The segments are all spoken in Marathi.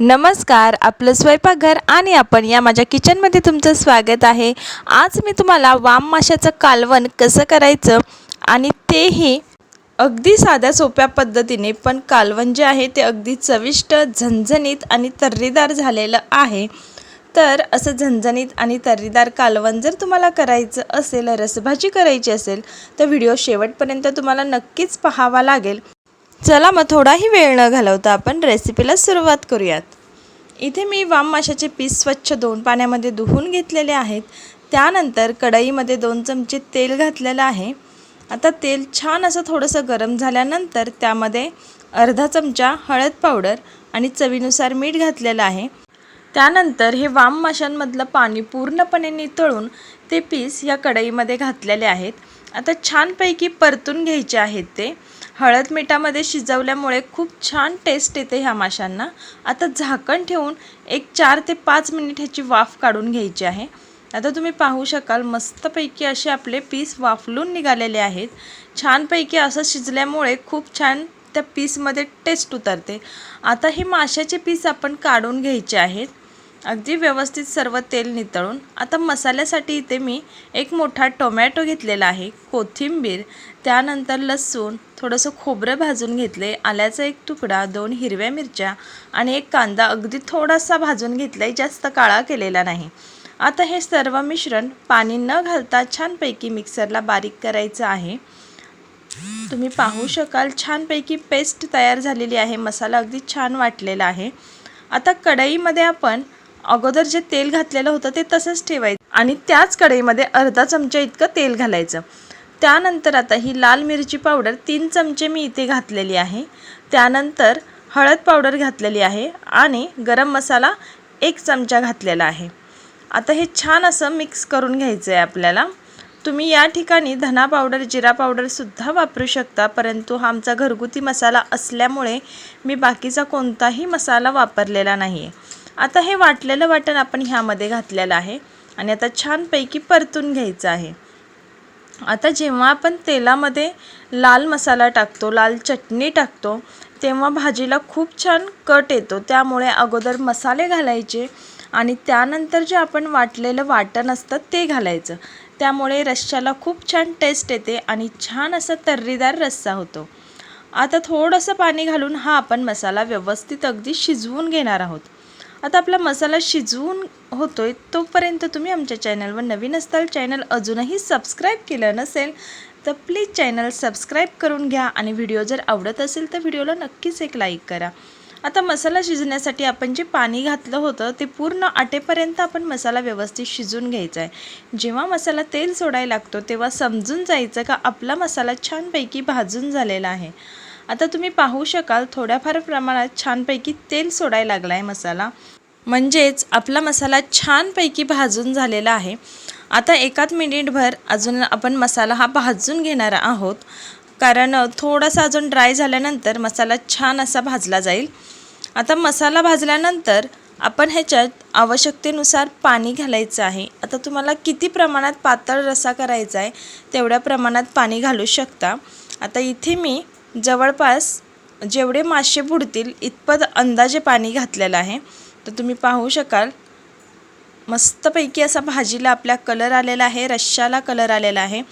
नमस्कार आपलं स्वयंपाकघर आणि आपण या माझ्या किचनमध्ये तुमचं स्वागत आहे. आज मी तुम्हाला वाम माशाचं कालवण कसं करायचं आणि तेही अगदी साध्या सोप्या पद्धतीने पण कालवण जे आहे ते अगदी चविष्ट झणझणीत आणि तर्रीदार झालेलं आहे. तर असं झणझणीत आणि तर्रीदार कालवण जर तुम्हाला करायचं असेल रसभाजी करायची असेल तर व्हिडिओ शेवटपर्यंत तुम्हाला नक्कीच पाहावा लागेल. चला मग थोडाही वेळ न घालवता आपण रेसिपीला सुरुवात करूयात. इथे मी वाम माशाचे पीस स्वच्छ दोन पाण्यामध्ये धुवून घेतलेले आहेत. त्यानंतर कढईमध्ये दोन चमचे तेल घातलेलं आहे. आता तेल छान असं थोडंसं गरम झाल्यानंतर त्यामध्ये अर्धा चमचा हळद पावडर आणि चवीनुसार मीठ घातलेलं आहे. त्यानंतर हे वाम माशांमधलं पाणी पूर्णपणे नितळून ते पीस या कढईमध्ये घातलेले आहेत. आता छानपैकी परतून घ्यायचे आहेत ते. हळद मिठामध्ये शिजवल्यामुळे खूप छान टेस्ट येते ह्या माशांना. आता झाकण ठेवून एक चार ते पाच मिनिट ह्याची वाफ काढून घ्यायची आहे. आता तुम्ही पाहू शकाल मस्तपैकी असे आपले पीस वाफलून निघालेले आहेत. छानपैकी असं शिजल्यामुळे खूप छान त्या पीसमध्ये टेस्ट उतरते. आता हे माशाचे पीस आपण काढून घ्यायचे आहेत. अगदी व्यवस्थित सर्व तेल नितळून आता मसाल्यासाठी इथे मी एक मोठा टोमॅटो घेतलेला आहे कोथिंबीर त्यानंतर लसूण थोडंसं खोबरं भाजून घेतले आल्याचा एक तुकडा दोन हिरव्या मिरच्या आणि एक कांदा अगदी थोडासा भाजून घेतला आहे जास्त काळा केलेला नाही. आता हे सर्व मिश्रण पाणी न घालता छानपैकी मिक्सरला बारीक करायचं आहे. तुम्ही पाहू शकाल छानपैकी पेस्ट तयार झालेली आहे मसाला अगदी छान वाटलेला आहे. आता कढईमध्ये आपण अगोदर जे तेल घातलेलं होतं ते तसंच ठेवायचं. आणि त्याच कढईमध्ये अर्धा चमचा इतकं तेल घालायचं. त्यानंतर आता ही लाल मिरची पावडर तीन चमचे मी इथे घातलेली आहे. त्यानंतर हळद पावडर घातलेली आहे आणि गरम मसाला एक चमचा घातलेला आहे. आता हे छान असं मिक्स करून घ्यायचं आहे आपल्याला. तुम्ही या ठिकाणी धना पावडर जिरा पावडरसुद्धा वापरू शकता परंतु हा आमचा घरगुती मसाला असल्यामुळे मी बाकीचा कोणताही मसाला वापरलेला नाही आहे आता हे वाटलेलं वाटण आपण ह्यामध्ये घातलेलं आहे. आणि आता छानपैकी परतून घ्यायचं आहे. आता जेव्हा आपण तेलामध्ये लाल मसाला टाकतो लाल चटणी टाकतो तेव्हा भाजीला खूप छान कट येतो. त्यामुळे अगोदर मसाले घालायचे आणि त्यानंतर जे आपण वाटलेलं वाटण असतं ते घालायचं. त्यामुळे रश्श्याला खूप छान टेस्ट येते आणि छान असा तर्रीदार रस्सा होतो. आता थोडंसं पाणी घालून हा आपण मसाला व्यवस्थित अगदी शिजवून घेणार आहोत. आता आपला मसाला शिजवून होतो आहे तोपर्यंत तुम्ही आमच्या चॅनलवर नवीन असताल चॅनल अजूनही सबस्क्राईब केलं नसेल तर प्लीज चॅनल सबस्क्राईब करून घ्या आणि व्हिडिओ जर आवडत असेल तर व्हिडिओला नक्कीच एक लाईक करा. आता मसाला शिजण्यासाठी आपण जे पाणी घातलं होतं ते पूर्ण आटेपर्यंत आपण मसाला व्यवस्थित शिजून घ्यायचा आहे. जेव्हा मसाला तेल सोडायला लागतो तेव्हा समजून जायचं का आपला मसाला छानपैकी भाजून झालेला आहे. आता तुम्ही पाहू शकाल थोड्याफार प्रमाणात छानपैकी तेल सोडायला लागला आहे मसाला. म्हणजेच आपला मसाला छानपैकी भाजून झालेला आहे. आता एकाच मिनिटभर अजून आपण मसाला हा भाजून घेणार आहोत. कारण थोडासा अजून ड्राय झाल्यानंतर मसाला छान असा भाजला जाईल. आता मसाला भाजल्यानंतर आपण ह्याच्यात आवश्यकतेनुसार पाणी घालायचं आहे. आता तुम्हाला किती प्रमाणात पातळ रसा करायचा आहे तेवढ्या प्रमाणात पाणी घालू शकता. आता इथे मी जवळपास जेवढे मासे बुडतील इतपत अंदाजे पाणी घातलेलं आहे. तर तुम्ही पाहू शकाल मस्तपैकी असा भाजीला आपल्या कलर आलेला आहे रश्शाला कलर आलेला आहे.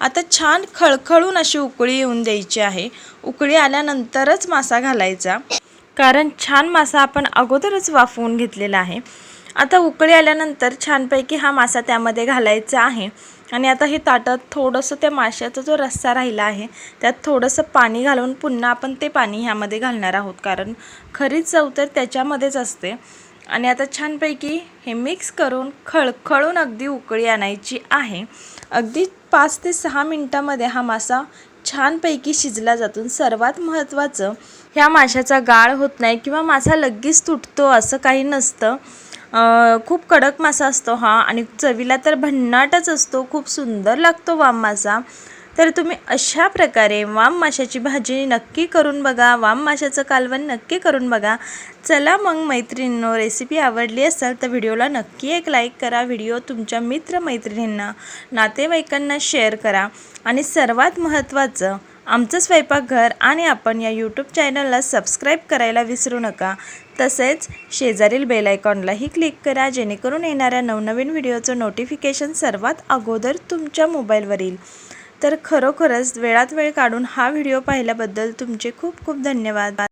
आता छान खळखळून अशी उकळी येऊन द्यायची आहे. उकळी आल्यानंतरच मासा घालायचा. कारण छान मासा आपण अगोदरच वाफवून घेतलेला आहे. आता उकळी आल्यानंतर छानपैकी हा मासा त्यामध्ये घालायचा आहे. आणि आता हे ताटात थोडंसं त्या माशाचा जो रस्सा राहिला आहे त्यात थोडंसं पाणी घालून पुन्हा आपण ते पाणी ह्यामध्ये घालणार आहोत. कारण खरीच चव तर त्याच्यामध्येच असते. आणि आता छानपैकी हे मिक्स करून खळखळून अगदी उकळी आणायची आहे. अगदी पाच ते सहा मिनटामध्ये हा मासा छानपैकी शिजला जातो. सर्वात महत्त्वाचं ह्या माशाचा गाळ होत नाही किंवा मासा लगेच तुटतो असं काही नसतं. खूप कडक मासा असतो हा आणि चवीला तर भन्नाटच असतो. खूप सुंदर लागतो वाम मासा. तर तुम्ही अशा प्रकारे वाम माशाची भाजी नक्की करून बघा. वाम माशाचं कालवण नक्की करून बघा. चला मग मैत्रिणींनो रेसिपी आवडली असेल तर व्हिडिओला नक्की एक लाईक करा. व्हिडिओ तुमच्या मित्रमैत्रिणींना नातेवाईकांना शेअर करा. आणि सर्वात महत्त्वाचं आमचं स्वयंपाकघर आणि आपण या यूट्यूब चॅनलला सबस्क्राईब करायला विसरू नका. तसेच शेजारील बेल आयकॉनलाही क्लिक करा जेणेकरून येणाऱ्या नवनवीन व्हिडिओचं नोटिफिकेशन सर्वात अगोदर तुमच्या मोबाईलवर येईल तर खरोखरच वेळात वेळ काढून हा व्हिडिओ पाहिल्याबद्दल तुमचे खूप खूप धन्यवाद.